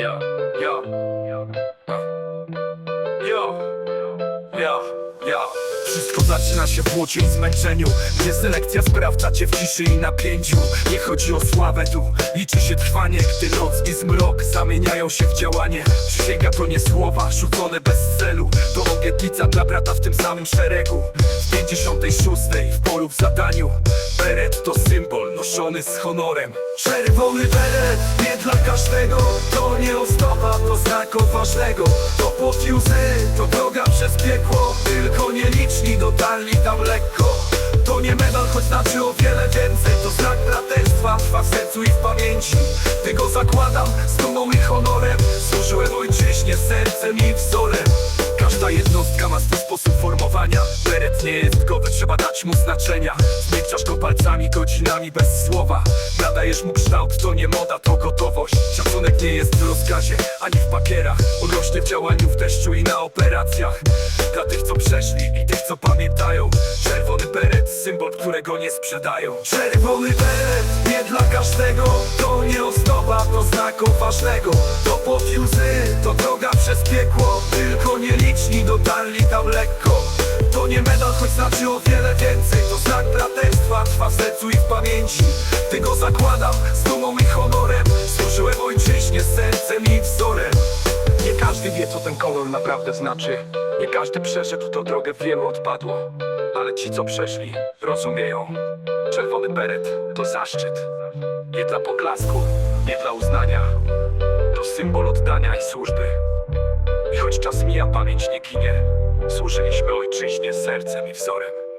Yo, yo, yo, yo, yo, yo. Wszystko zaczyna się w łocie i zmęczeniu. Gdzie selekcja sprawdza cię w ciszy i napięciu. Nie chodzi o sławę tu, liczy się trwanie Gdy noc i zmrok zamieniają się w działanie. Przysięga to nie słowa, rzucone bez celu. To obietnica dla brata w tym samym szeregu. W 56 w polu w zadaniu. Beret to symbol noszony z honorem. Czerwony beret, nie dla każdego znak odważnego To pot łzy, to droga przez piekło. Tylko nieliczni dotarli tam lekko. To nie medal, choć znaczy o wiele więcej. To znak braterstwa, trwa w sercu i w pamięci. Ty go zakładam z dumą i honorem Służyłem ojczyźnie sercem i wzorem. Każda jednostka ma swój sposób formowania. Beret nie jest goły, trzeba dać mu znaczenia. Zmiękczasz go palcami, godzinami bez słowa. Nadajesz mu kształt, to nie moda, to gotowość Szacunek nie jest w rozkazie, ani w papierach. On rośnie w działaniu w deszczu i na operacjach. Dla tych, co przeszli i tych, co pamiętają Czerwony beret, symbol, którego nie sprzedają. Czerwony beret, nie dla każdego To nie ozdoba, to znak ważnego. To łzy, to droga przez piekło Tylko nieliczni dotarli tam lekko. To nie medal, choć znaczy o wiele więcej. To znak braterstwa, trwa w sercu i w pamięci. Ty go zakładam każdy wie, co ten kolor naprawdę znaczy. Nie każdy przeszedł tę drogę, wielu odpadło. Ale ci, co przeszli, rozumieją. Czerwony beret to zaszczyt. Nie dla poklasku, nie dla uznania. To symbol oddania i służby. I choć czas mija, pamięć nie ginie. Służyliśmy ojczyźnie sercem i wzorem